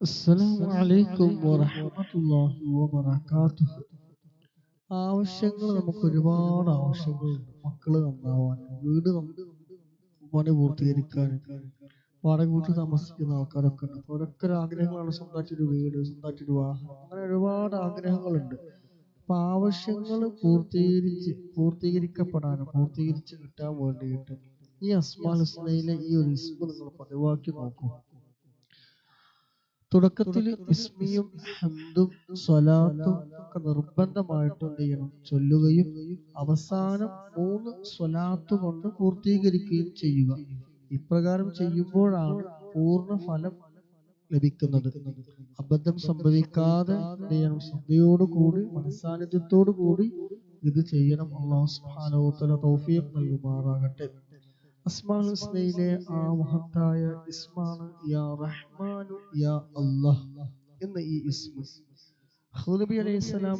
അസ്സലാമു അലൈക്കും വറഹ്മത്തുള്ളാഹി വബറകാതുഹു. ആവശ്യങ്ങൾ നമുക്ക് ഒരുപാട് ആവശ്യങ്ങളുണ്ട്. മക്കൾ നന്നാവാൻ വീട് പണി പൂർത്തീകരിക്കാൻ വാടക വീട്ടിൽ താമസിക്കുന്ന ആൾക്കാരൊക്കെ ഉണ്ട്. അവരൊക്കെ ആഗ്രഹങ്ങളാണ് സ്വന്തമായിട്ടൊരു വീട് സ്വന്തമായിട്ടൊരു വാഹനം. അങ്ങനെ ഒരുപാട് ആഗ്രഹങ്ങളുണ്ട്. അപ്പൊ ആവശ്യങ്ങൾ പൂർത്തീകരിച്ച് പൂർത്തീകരിക്കപ്പെടാനും പൂർത്തീകരിച്ച് കിട്ടാൻ വേണ്ടിയിട്ട് ഈ അസ്മാൽ ഹുസ്നയിലെ ഈ ഒരു ഇസ്മ നിങ്ങൾ പതിവാക്കി നോക്കൂ. തുടക്കത്തിൽ ഇസ്മിയും ഹംദും സ്വലാത്തും ഒക്കെ നിർബന്ധമായിട്ടും എന്ത് ചെയ്യണം? ചൊല്ലുകയും അവസാനം മൂന്ന് സ്വലാത്ത് കൊണ്ട് പൂർത്തീകരിക്കുകയും ചെയ്യുക. ഇപ്രകാരം ചെയ്യുമ്പോഴാണ് പൂർണ ഫലം ലഭിക്കുന്നത്. അബദ്ധം സംഭവിക്കാതെ എന്ത് ചെയ്യണം? ശ്രദ്ധയോടുകൂടി മനസാന്നിധ്യത്തോടു കൂടി ഇത് ചെയ്യണം. അള്ളാഹു സുബ്ഹാനഹു തൗഫീഖ് നൽകുമാറാകട്ടെ. അസ്മാൻ ഹുസ്നയിലെ ആ മഹത്തായ ഇസ്മാണ് യാ റഹ്മാനു യാ അല്ലാഹ് എന്ന ഈ ഇസ്മ. നബി അലൈഹിസ്സലാം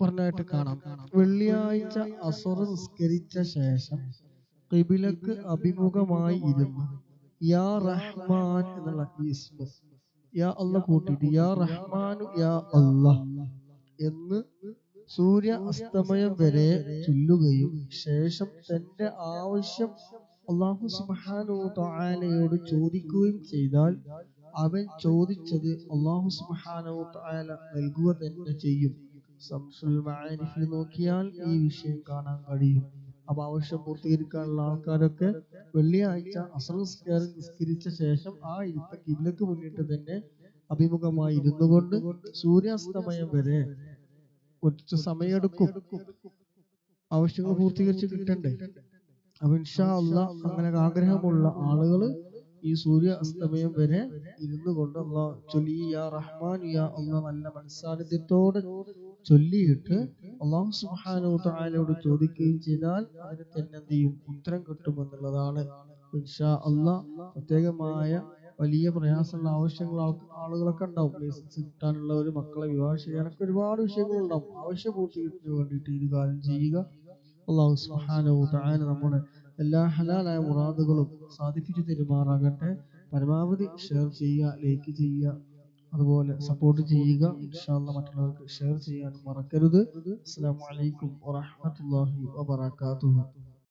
പറഞ്ഞായിട്ട് കാണാം. വെള്ളിയാഴ്ച അസുർ നിസ്കരിച്ച ശേഷം കിബിലക്ക് അഭിമുഖമായി ഇരുന്ന്. യാ റഹ്മാൻ എന്നുള്ള ഈ ഇസ്മ. യാ അല്ല കൂട്ടിയിട്ട് യാ റഹ്മാനു യാ അല്ല എന്ന് സൂര്യ അസ്തമയം വരെ ചൊല്ലുകയും ശേഷം തന്റെ ആവശ്യം അള്ളാഹു സുബാനോട് ചോദിക്കുകയും ചെയ്താൽ അവൻ ചോദിച്ചത് അള്ളാഹു സുബാനോ തായാല നൽകുക തന്നെ ചെയ്യും. നോക്കിയാൽ ഈ വിഷയം കാണാൻ കഴിയും. അപ്പൊ ആവശ്യം പൂർത്തീകരിക്കാനുള്ള ആൾക്കാരൊക്കെ വെള്ളിയാഴ്ച അസംസ്കാരം നിസ്കരിച്ച ശേഷം ആ ഇരുത്ത കിബിലക്ക് മുന്നിട്ട് തന്നെ അഭിമുഖമായി ഇരുന്നു കൊണ്ട് സൂര്യാസ്തമയം വരെ കുറച്ച് സമയമെടുക്കും. ആവശ്യങ്ങൾ പൂർത്തീകരിച്ച് കിട്ടണ്ടേ? അപ്പൊ ഇൻഷാ അല്ല അങ്ങനെ ആഗ്രഹമുള്ള ആളുകൾ ഈ സൂര്യ അസ്തമയം വരെ ഇരുന്നു കൊണ്ട് അള്ളാ റഹ്മാൻ യാ നല്ല മനസ്സാന്നിധ്യത്തോടെ ചൊല്ലിയിട്ട് അള്ളാഹു സുഹാനോട് ചോദിക്കുകയും ചെയ്താൽ അതിന് തന്നെ എന്ത് ചെയ്യും? ഉത്തരം കിട്ടുമെന്നുള്ളതാണ് ഇൻഷാ അള്ളാ പ്രത്യേകമായ വലിയ പ്രയാസമുള്ള ആവശ്യങ്ങൾ ആളുകളൊക്കെ ഉണ്ടാവും. ലൈസൻസ് ഒരു മക്കളെ വിവാഹം ചെയ്യാനൊക്കെ ഒരുപാട് വിഷയങ്ങളുണ്ടാവും. ആവശ്യം പൂർത്തീകരണത്തിന് വേണ്ടിയിട്ട് ഇത് കാര്യം ചെയ്യുക. അള്ളാഹു സുഹാനവും തആല നമ്മുടെ എല്ലാ ഹലാലായ മുറാദുകളും സാധിപ്പിച്ചു തരുമാറാകട്ടെ. പരമാവധി ഷെയർ ചെയ്യുക ലൈക്ക് ചെയ്യുക അതുപോലെ സപ്പോർട്ട് ചെയ്യുക. ഇൻഷാല്ല മറ്റുള്ളവർക്ക് ഷെയർ ചെയ്യാൻ മറക്കരുത്. അസ്സാം വലൈക്കും വറഹ്മത്തുള്ളാഹി വബറകാതുഹു.